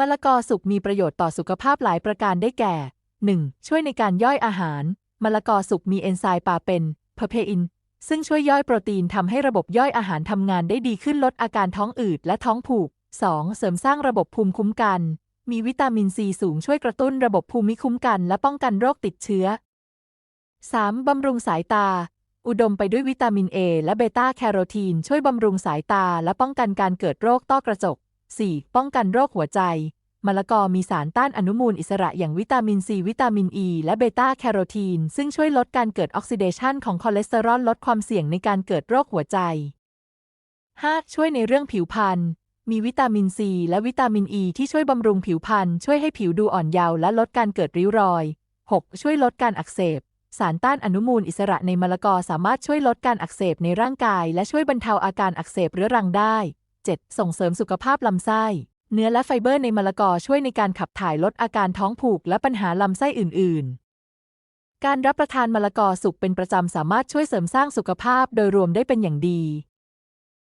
มะละกอสุกมีประโยชน์ต่อสุขภาพหลายประการได้แก่ 1. ช่วยในการย่อยอาหาร มะละกอสุกมีเอนไซม์ปาเป็นเพอร์เพอิน ซึ่งช่วยย่อยโปรตีนทำให้ระบบย่อยอาหารทำงานได้ดีขึ้นลดอาการท้องอืดและท้องผูก 2. เสริมสร้างระบบภูมิคุ้มกัน มีวิตามินซีสูงช่วยกระตุ้นระบบภูมิคุ้มกันและป้องกันโรคติดเชื้อ 3. บำรุงสายตา อุดมไปด้วยวิตามิน A และเบต้าแคโรทีนช่วยบำรุงสายตาและป้องกันการเกิดโรคต้อกระจก 4. ป้องกันโรคหัวใจ มะละกอมีสารต้านอนุมูลอิสระอย่างวิตามินซี วิตามินอ e, ีและเบต้าแคโรทีน ซึ่งช่วยลดการเกิดออกซิเดชันของคอเลสเตอรอลลดความเสี่ยงในการเกิดโรคหัวใจ 5. ช่วยในเรื่องผิวพรรณมีวิตามินซีและวิตามินอ e ีที่ช่วยบำรุงผิวพรรณช่วยให้ผิวดูอ่อนเยาว์และลดการเกิดริ้วรอย 6. ช่วยลดการอักเสบ สารต้านอนุมูลอิสระในมะละกอสามารถช่วยลดการอักเสบในร่างกาย และช่วยบรรเทาอาการอักเสบเรื้อรังได้ 7. ส่งเสริมสุขภาพลำไส้ เนื้อและไฟเบอร์ในมะละกอช่วยในการขับถ่ายลดอาการท้องผูกและปัญหาลำไส้อื่น ๆ การรับประทานมะละกอสุกเป็นประจำสามารถช่วยเสริมสร้างสุขภาพโดยรวมได้เป็นอย่างดี